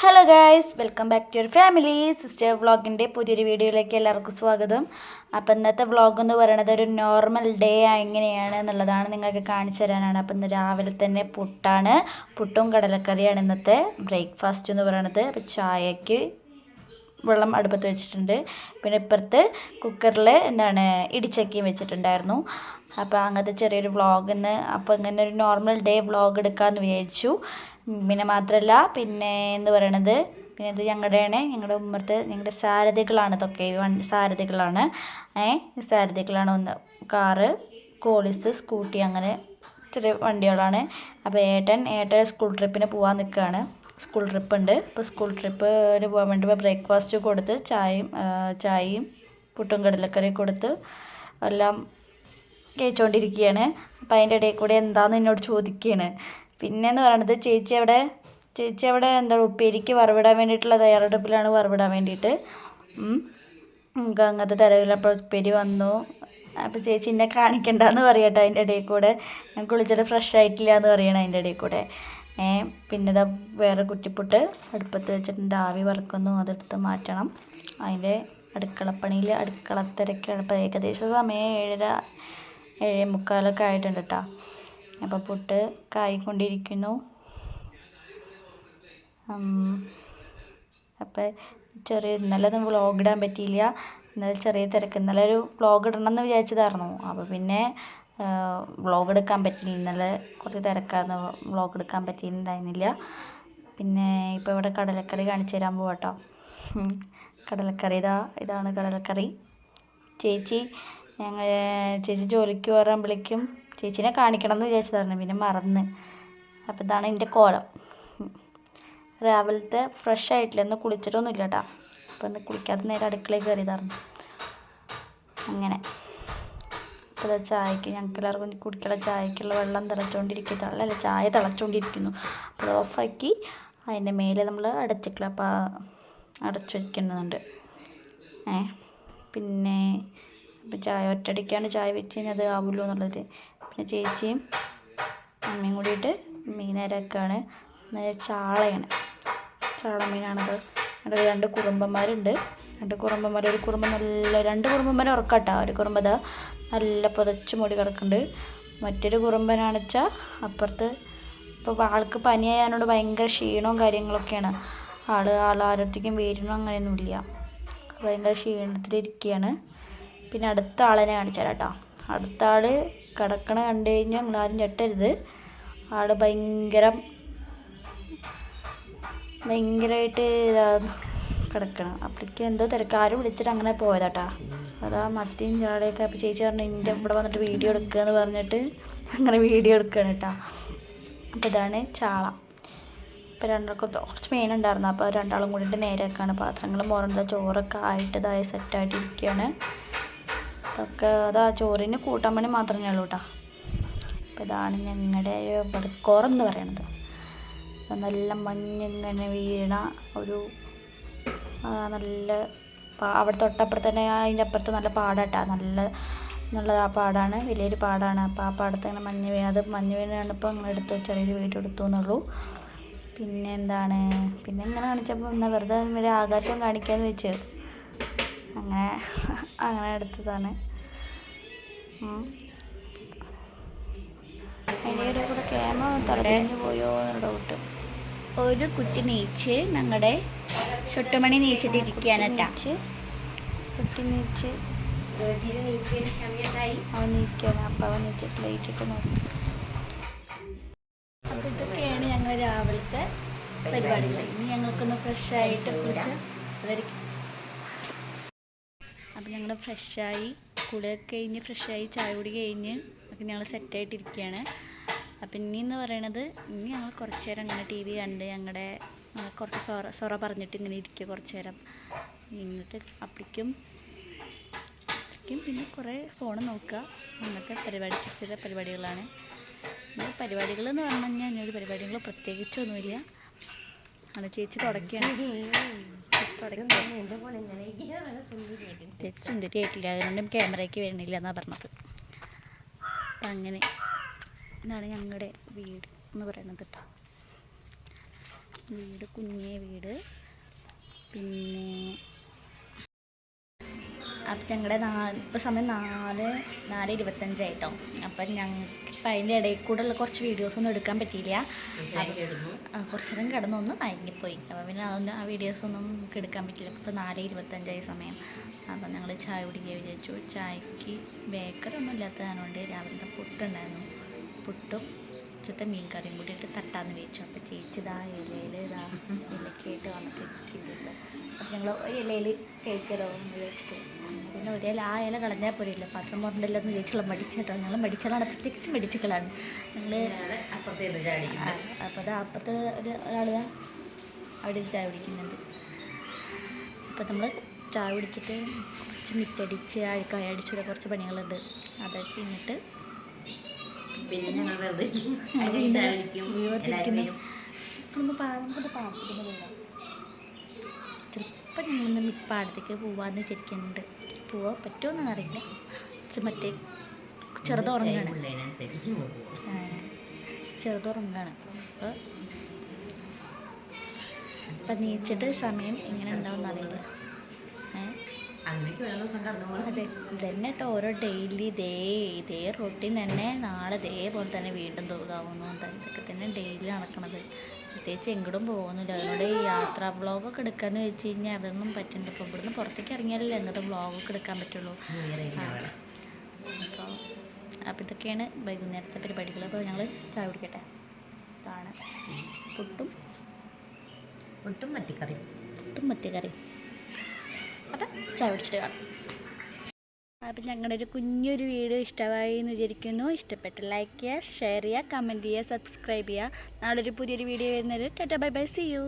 Hello guys welcome back to your family sister വ്ളോഗിന്റെ പുതിയൊരു വീഡിയോയിലേക്ക് എല്ലാവർക്കും സ്വാഗതം. അപ്പോൾ ഇന്നത്തെ വ്ളോഗ് എന്ന് പറയുന്നത് ഒരു നോർമൽ ഡേ എങ്ങനെയാണ് എന്നുള്ളതാണ് നിങ്ങൾക്ക് കാണിച്ചു തരാനാണ്. അപ്പോൾ ഇന്ന് രാവിലെ തന്നെ പുട്ടാണ്. പുട്ടും കടലക്കറിയാണ് ഇന്നത്തെ ബ്രേക്ക്ഫാസ്റ്റ് എന്ന് പറയുന്നത്. അപ്പോൾ ചായക്ക് വെള്ളം അടുപ്പത്ത് വെച്ചിട്ടുണ്ട്. പിന്നെ ഇപ്പുറത്ത് കുക്കറിൽ എന്താണ് ഇടിച്ചക്കയും വെച്ചിട്ടുണ്ടായിരുന്നു. അപ്പോൾ അങ്ങനത്തെ ചെറിയൊരു വ്ളോഗ് ഇന്ന് അപ്പോൾ ഇങ്ങനെ ഒരു നോർമൽ ഡേ വ്ളോഗ് എടുക്കാമെന്ന് വിചാരിച്ചു. പിന്നെ മാത്രമല്ല പിന്നെ എന്ന് പറയണത് പിന്നെ ഇത് ഞങ്ങളുടെയാണ് ഞങ്ങളുടെ ഉമ്മർത്ത് ഞങ്ങളുടെ സാരഥികളാണ് ഇതൊക്കെ വണ്ടി സാരഥികളാണ്. ഏ സാരഥികളാണ് ഒന്ന് കാറ് കോളിസ് സ്കൂട്ടി അങ്ങനെ ചെറിയ വണ്ടികളാണ്. അപ്പോൾ ഏട്ടൻ ഏട്ടൻ സ്കൂൾ ട്രിപ്പിന് പോകാൻ നിൽക്കുകയാണ് സ്കൂൾ ട്രിപ്പ് ഉണ്ട്. അപ്പോൾ സ്കൂൾ ട്രിപ്പിന് പോകാൻ വേണ്ടി ബ്രേക്ക്ഫാസ്റ്റ് കൊടുത്ത് ചായയും ചായയും പുട്ടും കടലക്കറിയും കൊടുത്ത് എല്ലാം കഴിച്ചുകൊണ്ടിരിക്കുകയാണ് അപ്പം അതിന്റെ ഇടയിൽ കൂടെ എന്താണെന്ന് എന്നോട് ചോദിക്കുകയാണ്. പിന്നെയെന്ന് പറയണത് ചേച്ചി അവിടെ ചേച്ചി അവിടെ എന്താ ഉപ്പേരിക്ക് വറവിടാൻ വേണ്ടിയിട്ടുള്ള തയ്യാറെടുപ്പിലാണ് വറവിടാൻ വേണ്ടിയിട്ട്. നമുക്ക് അങ്ങനത്തെ തരവിലപ്പോൾ ഉപ്പേരി വന്നു. അപ്പോൾ ചേച്ചി എന്നെ കാണിക്കണ്ടെന്ന് പറയട്ടെ അതിന്റെ ഇടയിൽ കൂടെ. ഞാൻ കുളിച്ചിട്ട് ഫ്രഷ് ആയിട്ടില്ല എന്ന് പറയണം അതിന്റെ ഇടയിൽ കൂടെ. പിന്നെ ഇതാ വേറെ കുറ്റിപ്പുട്ട് അടുപ്പത്ത് വെച്ചിട്ടുണ്ട്. ആവി വറക്കുന്നു. അതെടുത്ത് മാറ്റണം. അതിന്റെ അടുക്കളപ്പണിയിൽ അടുക്കളത്തിരക്കാണ് ഇപ്പോൾ ഏകദേശം സമയം ഏഴര ഏഴേ മുക്കാലൊക്കെ ആയിട്ടുണ്ട് കേട്ടോ അപ്പോൾ പുട്ട് കായിക്കൊണ്ടിരിക്കുന്നു. അപ്പോൾ ചെറിയ ഇന്നലെ ഒന്നും വ്ളോഗ് ഇടാൻ പറ്റിയില്ല. ഇന്നലെ ചെറിയ തിരക്ക്. ഇന്നലെ ഒരു വ്ളോഗ് ഇടണം എന്ന് വിചാരിച്ചതായിരുന്നു. അപ്പോൾ പിന്നെ വ്ളോഗ് എടുക്കാൻ പറ്റിയില്ല. ഇന്നലെ കുറച്ച് തിരക്കായിരുന്നു. വ്ളോഗ് എടുക്കാൻ പറ്റിയിട്ടുണ്ടായിരുന്നില്ല. പിന്നെ ഇപ്പോൾ ഇവിടെ കടലക്കറി കാണിച്ചു തരാൻ പോവാട്ടോ കടലക്കറി ഇതാ ഇതാണ് കടലക്കറി. ചേച്ചി ഞങ്ങൾ ചേച്ചി ജോലിക്ക് വിളിക്കും. ചേച്ചിനെ കാണിക്കണം എന്ന് വിചാരിച്ചതായിരുന്നു. പിന്നെ മറന്ന്. അപ്പോൾ ഇതാണ് എന്റെ കോലം. രാവിലത്തെ ഫ്രഷ് ആയിട്ടില്ല. ഒന്ന് കുളിച്ചിട്ടൊന്നും ഇല്ല കേട്ടോ അപ്പോൾ ഒന്ന് കുളിക്കാത്ത നേരം അടുക്കളയിൽ കയറിയതായിരുന്നു. അങ്ങനെ. അപ്പോൾ ചായക്ക് ഞങ്ങൾക്ക് എല്ലാവർക്കും കുടിക്കാനുള്ള ചായക്കുള്ള വെള്ളം തിളച്ചുകൊണ്ടിരിക്കുന്നു അല്ല ചായ തിളച്ചുകൊണ്ടിരിക്കുന്നു അപ്പോൾ ഓഫാക്കി അതിന്റെ മേലെ നമ്മൾ അടച്ചിട്ടില്ല അപ്പോൾ അടച്ചു വയ്ക്കുന്നുണ്ട് ഏ പിന്നെ അപ്പോൾ ചായ ഒറ്റയടിക്കാണ് ചായ വെച്ച് കഴിഞ്ഞാൽ അത് ആവുമല്ലോ എന്നുള്ളത്. പിന്നെ ചേച്ചിയും അമ്മയും കൂടിയിട്ട് മീൻ അരക്കാണ് ചാളയാണ്. ചാള മീനാണത്. രണ്ട് കുറുമ്പന്മാരുണ്ട് രണ്ട് കുറുമ്പന്മാർ ഒരു കുറുമ്പ നല്ല രണ്ട് കുറുമ്പന്മാരെ ഉറക്കാട്ടോ. ഒരു കുറുമ്പ ഇതാ നല്ല പുതച്ച് മുടി കിടക്കുന്നുണ്ട് മറ്റൊരു കുറുമ്പനാണെന്ന് വെച്ചാൽ അപ്പുറത്ത് ഇപ്പോൾ ആൾക്ക് പനിയായതിനോട് ഭയങ്കര ക്ഷീണവും കാര്യങ്ങളൊക്കെയാണ്. ആൾ ആൾ ആരോഗ്യത്തേക്കും വീരണോ അങ്ങനെയൊന്നുമില്ല. ഭയങ്കര ക്ഷീണത്തിലിരിക്കുകയാണ് പിന്നെ അടുത്ത ആളിനെ കാണിച്ചാൽ കേട്ടോ അടുത്ത ആൾ കിടക്കണ കണ്ടു കഴിഞ്ഞാൽ നിങ്ങളാരും ഞെട്ടരുത്. ആൾ ഭയങ്കര ഭയങ്കരമായിട്ട് കിടക്കണം. അപ്പോഴേക്കും എന്തോ തിരക്ക്. ആരും വിളിച്ചിട്ട് അങ്ങനെ പോയതാട്ടാ. അതാ മത്തിയും ചാടയൊക്കെ അപ്പോൾ ചേച്ചി പറഞ്ഞു എന്റെ ഇവിടെ വന്നിട്ട് വീഡിയോ എടുക്കുക എന്ന് പറഞ്ഞിട്ട് അങ്ങനെ വീഡിയോ എടുക്കുകയാണ് കേട്ടോ അപ്പോൾ ഇതാണ് ചാള. ഇപ്പോൾ രണ്ടാൾക്കും കുറച്ച് മീൻ ഉണ്ടായിരുന്നു. അപ്പോൾ രണ്ടാളും കൂടിയിട്ട് നേരെയൊക്കെയാണ് പാത്രങ്ങൾ മോറുന്നത് ചോറൊക്കെ ആയിട്ട് ഇതായി സെറ്റായിട്ട് ഇരിക്കുകയാണ് ഇതൊക്കെ അതാ ചോറിന് കൂട്ടാൻ പണി മാത്രമേ ഉള്ളൂ കേട്ടോ അപ്പോൾ ഇതാണ് ഞങ്ങളുടെ പടക്കോറെന്ന് പറയണത്. നല്ല മഞ്ഞിങ്ങനെ വീണ ഒരു നല്ല അവിടെ തൊട്ടപ്പുറത്ത് തന്നെ അതിന്റെ അപ്പുറത്ത് നല്ല പാടാട്ടാ. നല്ല നല്ല ആ പാടാണ്. വലിയൊരു പാടാണ്. അപ്പോൾ ആ പാടത്ത് ഇങ്ങനെ മഞ്ഞ് വീണ് അത് മഞ്ഞ് വീണാണ് കണ്ടപ്പോൾ അങ്ങനെ എടുത്ത് ചെറിയൊരു വീഡിയോ എടുത്തു എന്നുള്ളൂ. പിന്നെ എന്താണ്? പിന്നെ ഇങ്ങനെ കാണിച്ചപ്പോൾ എന്നാൽ വെറുതെ ഒരു ആകാശം കാണിക്കാമെന്ന് വെച്ച്. അങ്ങനെ അങ്ങനെ എടുത്തതാണ്. അതിന്റെ കൂടെ ക്യാമറ തടഞ്ഞു പോയോ എന്നുള്ള ഡൗട്ട് ഒരു കുറ്റി നീച്ച് ഞങ്ങളുടെ ചുട്ടുമണി നീച്ചിട്ടിരിക്കുകയാണ് ഇതൊക്കെയാണ് ഞങ്ങൾ രാവിലത്തെ പരിപാടികൾ ഇനി ഞങ്ങൾക്കൊന്ന് ഫ്രഷ് ആയിട്ട് കുളിച്ച് അതായിരിക്കും അപ്പം ഞങ്ങൾ ഫ്രഷായി കുളിയൊക്കെ കഴിഞ്ഞ് ഫ്രഷായി ചായ കൂടി കഴിഞ്ഞ് അപ്പം ഞങ്ങൾ സെറ്റായിട്ടിരിക്കുകയാണ് അപ്പം ഇനി എന്ന് പറയണത് ഇനി ഞങ്ങൾ കുറച്ച് നേരം അങ്ങനെ ടി വി കണ്ട് ഞങ്ങളുടെ കുറച്ച് സൊറ സൊറ പറഞ്ഞിട്ട് ഇങ്ങനെ ഇരിക്കുക കുറച്ച് നേരം. എന്നിട്ട് അപ്പോഴേക്കും അപ്പോഴേക്കും പിന്നെ കുറേ ഫോൺ നോക്കുക. അങ്ങനത്തെ പരിപാടി ചെറിയ ചെറിയ പരിപാടികളാണ്. പരിപാടികൾ എന്ന് പറഞ്ഞു കഴിഞ്ഞാൽ ഇനി ഒരു പരിപാടികൾ പ്രത്യേകിച്ചൊന്നുമില്ല. അത് ചേച്ചി തുടക്കുകയാണ് ചേച്ചി സുന്ദരി ആയിട്ടില്ല. അതുകൊണ്ടും ക്യാമറയ്ക്ക് വരണില്ല എന്നാണ് പറഞ്ഞത്. അപ്പം അങ്ങനെ ഇതാണ് ഞങ്ങളുടെ വീട് എന്ന് പറയുന്നത് കേട്ടോ. വീട് കുഞ്ഞേ വീട്. പിന്നെ അപ്പം ഞങ്ങളുടെ നാല് ഇപ്പോൾ സമയം നാല് നാല് ഇരുപത്തഞ്ചായിട്ടോ. അപ്പം ഞങ്ങൾക്ക് ഇപ്പം അതിന്റെ ഇടയിൽ കൂടെ ഉള്ള കുറച്ച് വീഡിയോസൊന്നും എടുക്കാൻ പറ്റിയില്ല. കുറച്ച് നേരം കിടന്നൊന്ന് മയങ്ങിപ്പോയി. അപ്പം പിന്നെ അതൊന്നും ആ വീഡിയോസൊന്നും നമുക്ക് എടുക്കാൻ പറ്റില്ല ഇപ്പോൾ നാല് ഇരുപത്തഞ്ചായി സമയം. അപ്പം ഞങ്ങൾ ചായ കുടിക്കുക വിചാരിച്ചു. ചായക്ക് ബേക്കറി ഒന്നും ഇല്ലാത്തതുകൊണ്ട് രാവിലത്തെ പുട്ടുണ്ടായിരുന്നു. പുട്ടും ഉച്ചത്തെ മീൻ കറിയും കൂടി ഇട്ട് തട്ടാന്ന് വെച്ചു. അപ്പോൾ ചേച്ചി ഇതാ ഇലയിൽ ഇതാ ഇലക്കായിട്ട് വന്നിട്ട് ഇരിക്കുന്നുണ്ട്. അപ്പം ഞങ്ങൾ ഒരു ഇലയിൽ കഴിക്കലോ എന്ന് വിചാരിച്ചിട്ട്. പിന്നെ ഒരു ഇല ആ ഇല കളഞ്ഞാൽ പോരില്ല. പാത്രം പറഞ്ഞില്ല എന്ന് ചേച്ചിയുള്ള മടിച്ചിട്ടോ. ഞങ്ങൾ മടിച്ചാലാണ് പ്രത്യേകിച്ച് മടിച്ചുകളാണ് ഞങ്ങൾ അപ്പോൾ അത് അപ്പുറത്ത് ഒരു ഒരാൾ അവിടെ ചായ കുടിക്കുന്നുണ്ട്. അപ്പോൾ നമ്മൾ ചായ കുടിച്ചിട്ട് കുറച്ച് മിറ്റടിച്ച് അഴുക്കായ അടിച്ചുകൂടെ കുറച്ച് പണികളുണ്ട്. അതൊക്കെ കഴിഞ്ഞിട്ട് പിന്നെ ഞങ്ങൾ വെറുതെ എല്ലാവരും വരും. ചിലപ്പോൾ ഞങ്ങളൊന്ന് പാടത്തേക്ക് പോവാന്ന് വിചാരിക്കുന്നുണ്ട്. പോവാൻ പറ്റുമോന്നൊന്നും അറിയില്ല. മറ്റേ ചെറുതുറങ്ങാണ് ചെറുതുറങ്ങാണ് അപ്പോൾ അപ്പം നീച്ചിട്ട് സമയം എങ്ങനെ ഉണ്ടാവും അറിയില്ല. അതെ ഇതന്നെ കേട്ടോ ഓരോ ഡെയിലി ഇതേ ഇതേ റൊട്ടീൻ തന്നെ നാളെ ഇതേപോലെ തന്നെ വീണ്ടും തോതാവുന്നു ഇതൊക്കെ തന്നെ ഡെയിലി നടക്കണത്. പ്രത്യേകിച്ച് എങ്ങോട്ടും പോകുന്നില്ല. അതുകൊണ്ട് ഈ യാത്രാ വ്ളോഗൊക്കെ എടുക്കാന്ന് വെച്ച് കഴിഞ്ഞാൽ അതൊന്നും പറ്റണ്ട. ഇപ്പൊ ഇവിടുന്ന് പുറത്തേക്ക് ഇറങ്ങിയാലല്ലേ എങ്ങോട്ടും വ്ളോഗൊക്കെ എടുക്കാൻ പറ്റുള്ളൂ. അപ്പോൾ അപ്പോൾ ഇതൊക്കെയാണ് വൈകുന്നേരത്തെ പരിപാടികൾ. അപ്പോൾ ഞങ്ങൾ ചായ കുടിക്കട്ടെ? ഇതാണ്. പുട്ടും പുട്ടും മത്തിക്കറി പുട്ടും മത്തിക്കറി അപ്പം ചായ കുടിച്ചിട്ട് കാണാം. അപ്പം ഞങ്ങളുടെ ഒരു കുഞ്ഞൊരു വീഡിയോ ഇഷ്ടമായി എന്ന് വിചാരിക്കുന്നു. ഇഷ്ടപ്പെട്ട് ലൈക്ക് ചെയ്യുക ഷെയർ ചെയ്യുക കമന്റ് ചെയ്യുക സബ്സ്ക്രൈബ് ചെയ്യുക. നാളെ ഒരു പുതിയൊരു വീഡിയോ വരുന്നത് tata bye bye see you